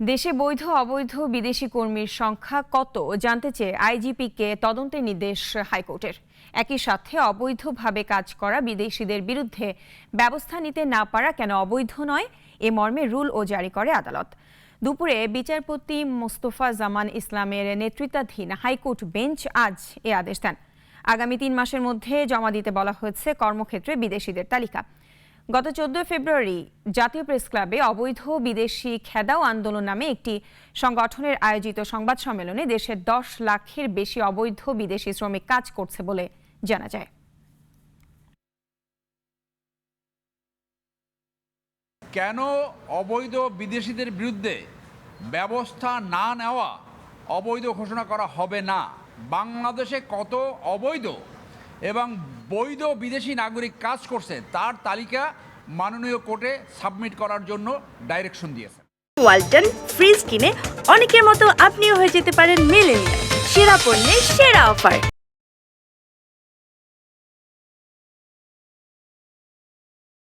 দেশে বৈধ, অবৈধ বিদেশি কর্মীর সংখ্যা কত জানতে চেয়ে আইজিপিকে তদন্তের নির্দেশ হাইকোর্টের। একই সাথে অবৈধভাবে কাজ করা বিদেশিদের বিরুদ্ধে ব্যবস্থা নিতে না পারা কেন অবৈধ নয়? এ মর্মে রুল ও জারি করে আদালত। দুপুরে বিচারপতি মোস্তফা জামান ইসলামের নেতৃত্বাধীন হাইকোর্ট বেঞ্চ আজ এ আদেশ দেন। আগামী তিন মাসের মধ্যে জমা দিতে বলা হয়েছে কর্মক্ষেত্রে বিদেশিদের তালিকা। গত চোদ্দ ফেব্রুয়ারি জাতীয় প্রেস ক্লাবে অবৈধ বিদেশি খেদাও আন্দোলন নামে একটি সংগঠনের আয়োজিত সংবাদ সম্মেলনে দেশের দশ লাখের বেশি অবৈধ বিদেশি শ্রমিক কাজ করছে বলে জানা যায়। কেন অবৈধ বিদেশিদের বিরুদ্ধে ব্যবস্থা না নেওয়া অবৈধ ঘোষণা করা হবে না? বাংলাদেশে কত অবৈধ এবং বৈধ বিদেশি নাগরিক কাজ করছে, তার তালিকা মাননীয় কোর্টে সাবমিট করার জন্য ডাইরেকশন দিয়েছে। ওয়ালটন ফ্রিজ কিনে অনেকের মতো আপনিও হয়ে যেতে পারেন মিলেনিয়াল। সেরা পণ্যের সেরা অফার।